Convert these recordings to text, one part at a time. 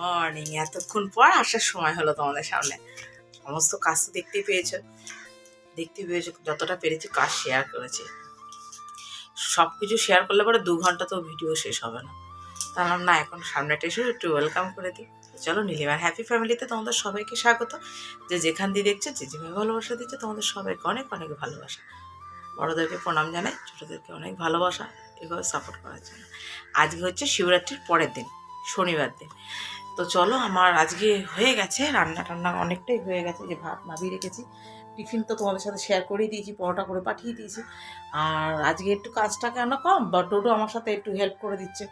Morning এতক্ষণ পর আসার সময় হলো তোমাদের সামনে। সমস্ত কাজ তো দেখতেই পেয়েছ। দেখতে পেয়েছ যতটা পেরেছি কাজ শেয়ার করেছি। সব কিছু শেয়ার করলে পরে দু ঘণ্টা তো ভিডিও শেষ হবে না। তার না, এখন সামনেটা এসে একটু ওয়েলকাম করে দিই। চলো, নীলিমার হ্যাপি ফ্যামিলিতে তোমাদের সবাইকে স্বাগত। যে যেখান দিয়ে দেখছ, যে যেভাবে ভালোবাসা দিচ্ছে, তোমাদের সবাইকে অনেক অনেক ভালোবাসা। বড়োদেরকে প্রণাম জানাই, ছোটোদেরকে অনেক ভালোবাসা, এভাবে সাপোর্ট করার জন্য। আজকে হচ্ছে শিবরাত্রির পরের দিন, শনিবার দিন। তো চলো, আমার আজকে হয়ে গেছে, রান্না টান্না অনেকটাই হয়ে গেছে, যে ভাত নামিয়ে রেখেছি। টিফিন তো তোমাদের সাথে শেয়ার করেই দিয়েছি, পরোটা করে পাঠিয়ে দিয়েছি। আর আজকে একটু কাজটা কেন কম? বা ডোডো আমার সাথে একটু হেল্প করে দিচ্ছে।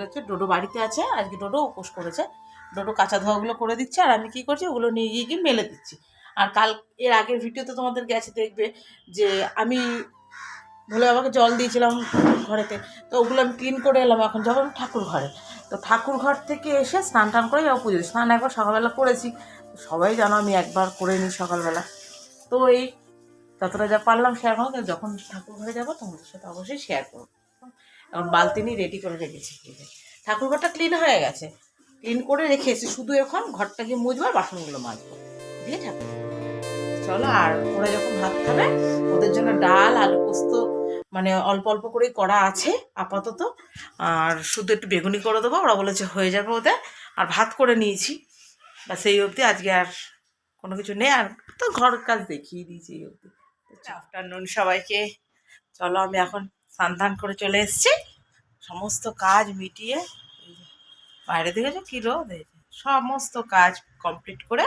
হচ্ছে, ডোডো বাড়িতে আছে, আজকে ডোডো উপোস করেছে। ডোডো কাঁচা ধোয়াগুলো করে দিচ্ছে, আর আমি কী করছি, ওগুলো নিয়ে গিয়ে গিয়ে মেলে দিচ্ছি। আর কাল, এর আগের ভিডিওতে তোমাদের গেছে দেখবে যে আমি ভোলে বাবাকে জল দিয়েছিলাম ঘরেতে, তো ওগুলো আমি ক্লিন করে এলাম এখন যখন ঠাকুর ঘরে। তো ঠাকুর ঘর থেকে এসে স্নান টান করে যাব পুজো স্নান একবার সকালবেলা করেছি, সবাই জানো আমি একবার করে নিই সকালবেলা। তো এই যতটা যা পারলাম শেয়ার করো যখন ঠাকুর ঘরে যাব তোমাদের সাথে অবশ্যই শেয়ার করব। এখন বালতি নিয়ে রেডি করে রেখেছি ঠাকুর ঘরটা ক্লিন হয়ে গেছে। ক্লিন করে রেখেছি শুধু এখন ঘরটাকে মুছবো আর বাসনগুলো মাজবো। দিয়ে ঠাকুর চলো আর ওরা যখন ভাত খাবে, ওদের জন্য ডাল, আলু পোস্ত মানে অল্প অল্প করেই করা আছে, আপাতত। আর শুধু একটু বেগুনি করে দেবো, ওরা বলেছে হয়ে যাবে ওদের। আর ভাত করে নিয়েছি। বা সেই অবধি আজকে আর কোনো কিছু নেই। আর তো ঘর কাজ দেখিয়ে দিয়েছি এই অবধি। আফটারনুন সবাইকে। চলো আমি এখন স্নান করে চলে এসেছি। সমস্ত কাজ মিটিয়ে বাইরে দিকে যে কী রোদ? সমস্ত কাজ কমপ্লিট করে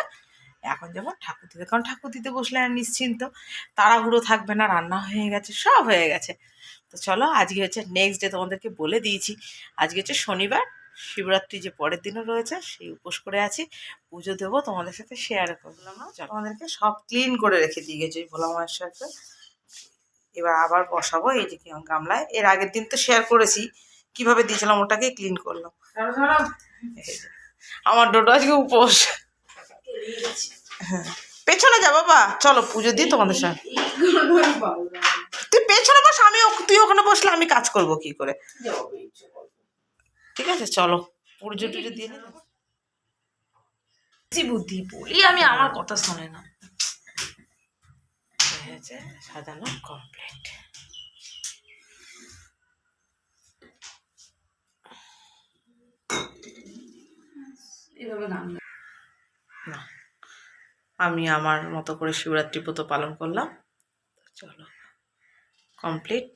এখন যেমন ঠাকুর দিতে কারণ ঠাকুর দিতে বসলে আর নিশ্চিন্ত। তাড়াহুড়ো থাকবে না রান্না হয়ে গেছে সব হয়ে গেছে। তো চলো আজকে হচ্ছে নেক্সট ডে তোমাদেরকে বলে দিয়েছি। আজকে হচ্ছে শনিবার শিবরাত্রি যে পরের দিনও রয়েছে সেই উপোস করে আছি। পুজো দেবো তোমাদের সাথে শেয়ার করলাম তোমাদেরকে সব ক্লিন করে রেখে দিয়ে গেছি ভোলা মায়ের সাথে। এবার আবার বসাবো এই যে কি গামলায়। এর আগের দিন তো শেয়ার করেছি কীভাবে দিয়েছিলাম ওটাকে ক্লিন করলাম। আমার ডোটো আজকে উপোস। হ্যাঁ। পেছনে যা বাবা। চলো পুজো দিই তোমাদের সাথে। তুই পেছনে বস আমি ও- তুই ওখানে বসলে আমি কাজ করব কি করে। ঠিক আছে চলো। পুজো টুজো দিয়ে বুদ্ধি বলি আমি আমার কথা শোনে না। হয়ে গেছে সাজানো কমপ্লিট এভাবে গান না আমি আমার মতো করে শিবরাত্রি ব্রত পালন করলাম। চলো কমপ্লিট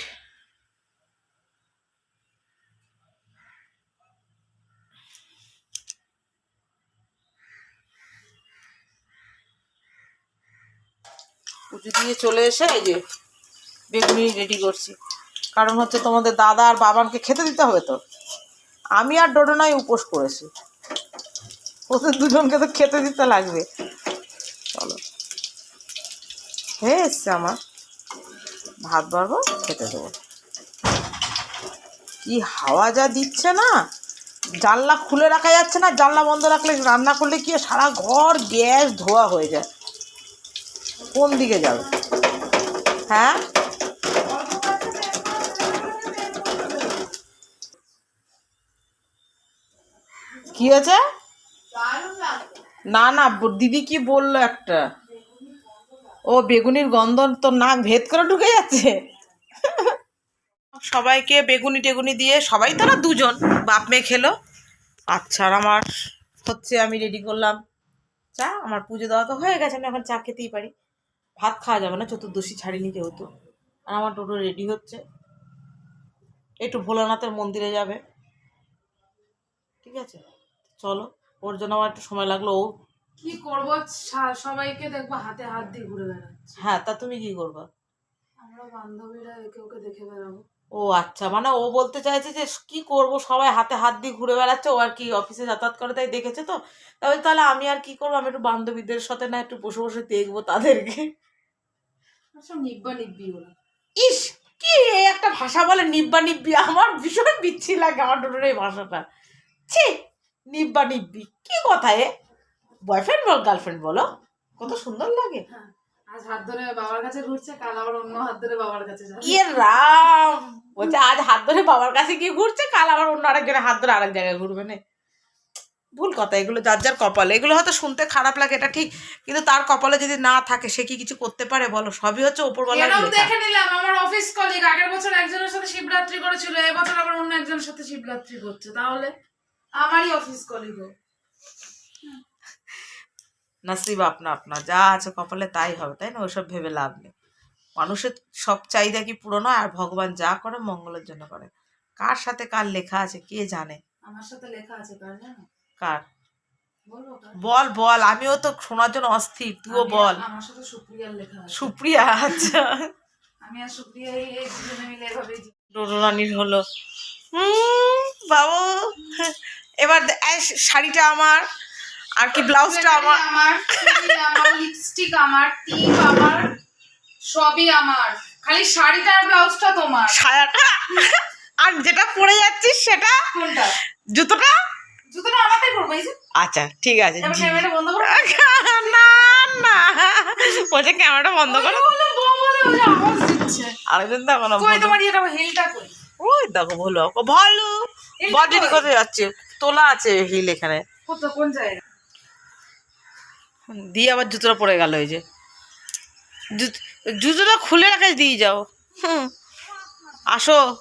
পুজো দিয়ে চলে এসে এই যে বেগুনি রেডি করছি। কারণ হচ্ছে তোমাদের দাদা আর বাবানকে খেতে দিতে হবে তো। আমি আর ডোডোনাই উপোস করেছি। ওদের দুজনকে তো খেতে দিতে লাগবে চলো হয়ে এসছে আমার। ভাত বাড়বো, খেতে দেবো। কি হাওয়া যা দিচ্ছে না? জানলা খুলে রাখা যাচ্ছে না, জানলা বন্ধ রাখলে রান্না করলে কি সারা ঘর গ্যাস ধোয়া হয়ে যায়? কোন দিকে যাবে? হ্যাঁ? কি হয়েছে? না না, দিদি কি বলল একটা? ও বেগুনির গন্ধ তো নাক ভেদ করে ঢুকে যাচ্ছে। সবাইকে বেগুনি টেগুনি দিয়ে সবাই তারা দুজন, বাপ মেয়ে খেলো। আচ্ছা আর আমার হচ্ছে আমি রেডি করলাম। চা, আমার পুজো দেওয়া তো হয়ে গেছে, আমি এখন চা খেতেই পারি। ভাত খাওয়া যাবে না, চতুর্দশী ছাড়িনি যেহেতু। আর আমার টোটো রেডি হচ্ছে। একটু ভোলানাথের মন্দিরে যাবে। ঠিক আছে? চলো, ওর জন্য আমার একটু সময় লাগল। ও কি করব? সবাইকে দেখব হাতে হাত দিয়ে ঘুরে বেড়াচ্ছে। হ্যাঁ তা তুমি কি করবা? আমরা বান্ধবীরা একে ওকে দেখে বেড়াবো। ও আচ্ছা মানে ও বলতে চাইছে যে কি করব? সবাই হাতে হাত দিয়ে ঘুরে বেড়াচ্ছে ও আর কি অফিসে যাতায়াত করে তাই দেখেছে তো? তাহলে তাহলে আমি আর কি করব? আমি একটু বান্ধবীদের সাথে না একটু বসে বসে দেখব তাদেরকে। সব নিব্বা নিব্বি ওরা। ইস কি এই একটা ভাষা বলে নিব্বা নিব্বি? আমার ভীষণ বিচ্ছি লাগে আমার ডোডোর এই ভাষাটা। ছি নিব্বা নিব্বি কি কথা এ? বয়ফ্রেন্ড বল গার্লফ্রেন্ড বলো। কত সুন্দর লাগে। আজ হাত ধরে বাবার কাছে ঘুরছে কাল আবার অন্য হাত ধরে বাবার কাছে যাবে। ইয়ে রাম বলছে আজ হাত ধরে বাবার কাছে গিয়ে ঘুরছে কাল আবার অন্য আরেকজনের হাত ধরে আরেক জায়গায় ঘুরবে না। ভুল কথা এগুলো যার যার কপালে। এগুলো হয়তো শুনতে খারাপ লাগে এটা ঠিক। কিন্তু তার কপালে যদি না থাকে সে কি কিছু করতে পারে বলো? সবই হচ্ছে ওপরওয়ালার এরকম দেখে নিলাম আমার অফিস কলিগ আগের বছর একজনের সাথে শিবরাত্রি করেছিল এবছর আবার অন্য একজনের সাথে শিবরাত্রি করছে। তাহলে আমারই অফিস কলিগ নাসিব আপনা আপনা যা আছে কপালে তাই হবে তাই না? ওসব ভেবে লাভ নেই। মানুষের সব চাহিদা কি হয়? আর ভগবান যা করে মঙ্গলের জন্য করে। কার সাথে কার লেখা আছে কে জানে? আমার সাথে লেখা আছে কার জানো? কার? বল বল আমিও তো শোনার জন্য অস্থির তুইও বল। আমার সাথে সুপ্রিয়ার লেখা আছে। সুপ্রিয়া আচ্ছা। আমি আর সুপ্রিয়া এই এই দুজনে মিলে এভাবেই ডোডোরানির হলো। হুম বাবু। এবার শাড়িটা আমার। আর কি ব্লাউজটা আমার আমার আমার লিপস্টিক আমার টিপ আমার সবই আমার। খালি শাড়িটা আর ব্লাউজটা তোমার। সায়াটা আর যেটা পরে যাচ্ছিস সেটা? কোনটা? জুতোটা? জুতোটা আমারটাই পরবো এই যে। আচ্ছা ঠিক আছে। ক্যামেরাটা বন্ধ করো। না না। বলছে ক্যামেরাটা বন্ধ করো। বলে বলে বলে আওয়াজ দিচ্ছে। আরেকজন দেখো না কই তোমার এটা হিলটা কই? ওই দেখো ভালো ভালো বডিনি কোথায় যাচ্ছে? তোলা আছে হিল এখানে। কত কোন জায়গা দিয়ে আবার জুতোটা পড়ে গেল এই যে। জুত- জুতোটা খুলে রাখে দিয়ে যাও। হুম, আসো।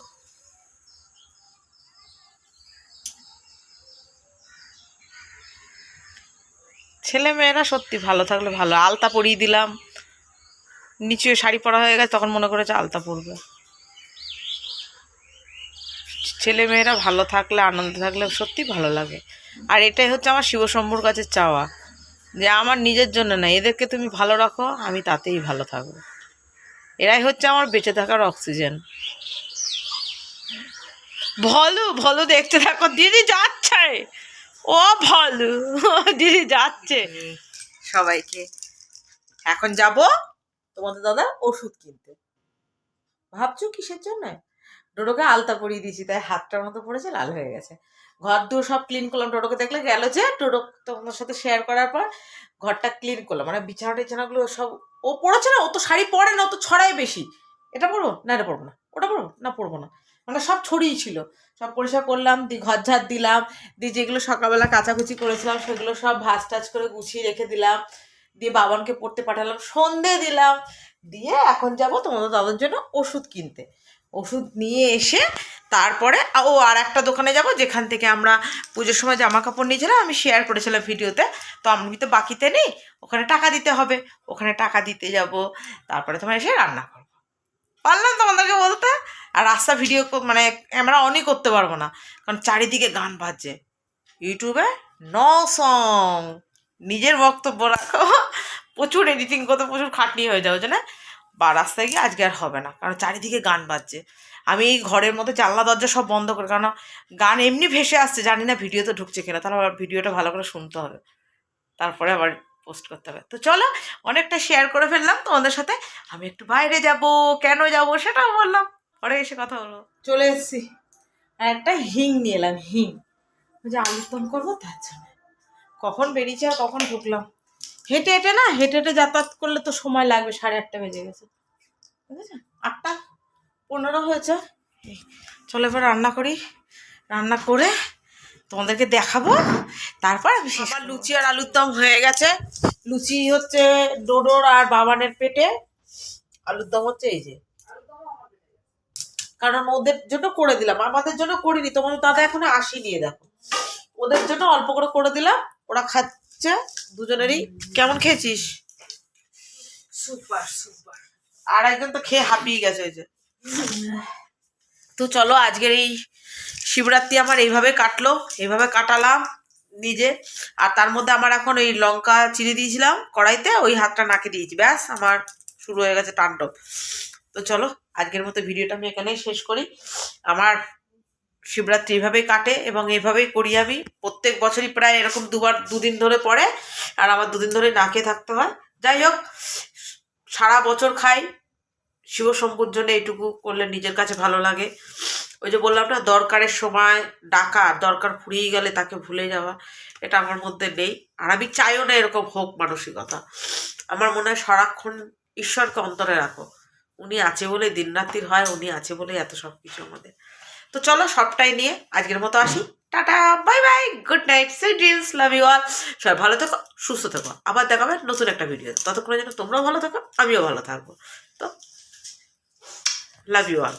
ছেলে মেয়েরা সত্যি ভালো থাকলে ভালো। আলতা পরিয়ে দিলাম। নিচে শাড়ি পরা হয়ে গেছে, তখন মনে করেছে আলতা পরবে। ছেলে মেয়েরা ভালো থাকলে, আনন্দ থাকলে সত্যি ভালো লাগে। আর এটাই হচ্ছে আমার শিবশম্ভুর কাছে চাওয়া। যে আমার নিজের জন্য না, এদেরকে তুমি ভালো রাখো, আমি তাতেই ভালো থাকব। এরাই হচ্ছে আমার বেঁচে থাকার অক্সিজেন। ভলু ভলু দেখতে থাকো, দিদি যাচ্ছে। ও ভলু, দিদি যাচ্ছে। সবাইকে, এখন যাব তোমাদের দাদা ওষুধ কিনতে। ভাবছ কিসের জন্য? ডোডোকে আলতা পরিয়ে দিয়েছি, তাই হাতটার মতো পড়েছে, লাল হয়ে গেছে। ঘর দূর সব ক্লিন করলাম, টোটোকে দেখলে গেল যে টোটো তোমাদের সাথে শেয়ার করার পর ঘরটা ক্লিন করলাম। মানে বিছানা টিছানাগুলো সব, ও পড়েছে না? ও তো শাড়ি পরে না, ও তো ছড়াই বেশি। এটা পরবো? না, এটা পরবো না। ওটা পরবো? না পরবো না। মানে সব ছড়িয়ে ছিল। সব পরিষ্কার করলাম, দি ঘর ঝাড় দিলাম দিয়ে যেগুলো সকালবেলা কাচাকুচি করেছিলাম, সেগুলো সব ভাজ টাজ করে গুছিয়ে রেখে দিলাম। দিয়ে বাবানকে পড়তে পাঠালাম, সন্ধে দিলাম। দিয়ে এখন যাব তোমাদের দাদার জন্য ওষুধ কিনতে। ওষুধ নিয়ে এসে তারপরে ও আর একটা দোকানে যাব, যেখান থেকে আমরা পুজোর সময় জামা কাপড় নিয়েছিলাম, আমি শেয়ার করেছিলাম ভিডিওতে। তো আমি তো বাকিতে নেই, ওখানে টাকা দিতে হবে, ওখানে টাকা দিতে যাব, তারপরে তোমার এসে রান্না করব। পারলাম তোমাদেরকে বলতে? আর রাস্তা ভিডিও মানে ক্যামেরা অনই করতে পারব না, কারণ চারিদিকে গান বাজছে। ইউটিউবে ন সং নিজের বক্তব্য রাখো। প্রচুর এডিটিং করতে, প্রচুর খাটনি হয়ে যাবে না বা রাস্তায় গিয়ে আজকে আর হবে না। কারণ চারিদিকে গান বাজছে। আমি এই ঘরের মধ্যে জানলা, দরজা সব বন্ধ করে কারণ গান এমনি ভেসে আসছে, জানি না ভিডিওতে ঢুকছে কিনা, তাহলে আবার ভিডিওটা ভালো করে শুনতে হবে। তারপরে আবার পোস্ট করতে হবে। তো চলো, অনেকটা শেয়ার করে ফেললাম তোমাদের সাথে। আমি একটু বাইরে যাব, কেন যাব সেটাও বললাম। পরে এসে কথা হলো চলে এসেছি। আর একটা হিং নিয়ে এলাম, হিং। যে আলুর দম করব, তার জন্য। কখন বেরিয়েছে আর কখন ঢুকলাম? হেঁটে হেঁটে না হেঁটে হেঁটে যাতায়াত করলে তো সময় লাগবে সাড়ে আটটা বেজে গেছে। ঠিক আছে আটটা পনেরো হয়েছে। চলো এবার রান্না করি। রান্না করে তোমাদেরকে দেখাবো। তারপর আমার লুচি আর আলুর দম হয়ে গেছে। লুচি হচ্ছে ডোডোর আর বাবানের পেটে। আলুর দম হচ্ছে এই যে। কারণ ওদের জন্য করে দিলাম। আমাদের জন্য করিনি। তোমাদের দাদা এখনও আসেনি দেখো। ওদের জন্য অল্প করে করে দিলাম। ওরা খাচ্ছে দুজনেরই? কেমন খেয়েছিস? Super super. আর একজন তো খেয়ে হাঁপিয়ে গেছে ওই যে। তো চলো আজকের এই শিবরাত্রি আমার এইভাবে কাটলো এইভাবে কাটালাম নিজে। আর তার মধ্যে আমার এখন ওই লঙ্কা চিনি দিয়েছিলাম কড়াইতে ওই হাতটা নাকে দিয়েছি। ব্যাস আমার শুরু হয়ে গেছে তাণ্ডব। তো চলো আজকের মতো ভিডিওটা আমি এখানেই শেষ করি। আমার শিবরাত্রি এইভাবেই কাটে এবং এভাবেই করি আমি। প্রত্যেক বছরই প্রায় এরকম দুবার, দুদিন ধরে পড়ে আর আমার দুদিন ধরে নাকে থাকতে হয়। যাই হোক, সারা বছর খাই। শিব শম্ভুর জন্য এইটুকু করলে নিজের কাছে ভালো লাগে। ওই যে বললাম না, দরকারের সময় ডাকা, দরকার ফুরিয়ে গেলে তাকে ভুলে যাওয়া, এটা আমার মধ্যে নেই। আর আমি চাইও না এরকম হোক মানসিকতা। আমার মনে হয় সারাক্ষণ ঈশ্বরকে অন্তরে রাখো। উনি আছে বলে দিনরাত্রির হয়, উনি আছে বলে এত সব কিছু আমাদের। তো চলো সবটাই নিয়ে আজকের মতো আসি। Tata bye bye good night sweet dreams love you all সবাই ভালো থেকো, সুস্থ থেকো। আবার দেখাবে নতুন একটা ভিডিও ততক্ষণে যেন তোমরাও ভালো থাকো, আমিও ভালো থাকব। তো লাভ ইউ অল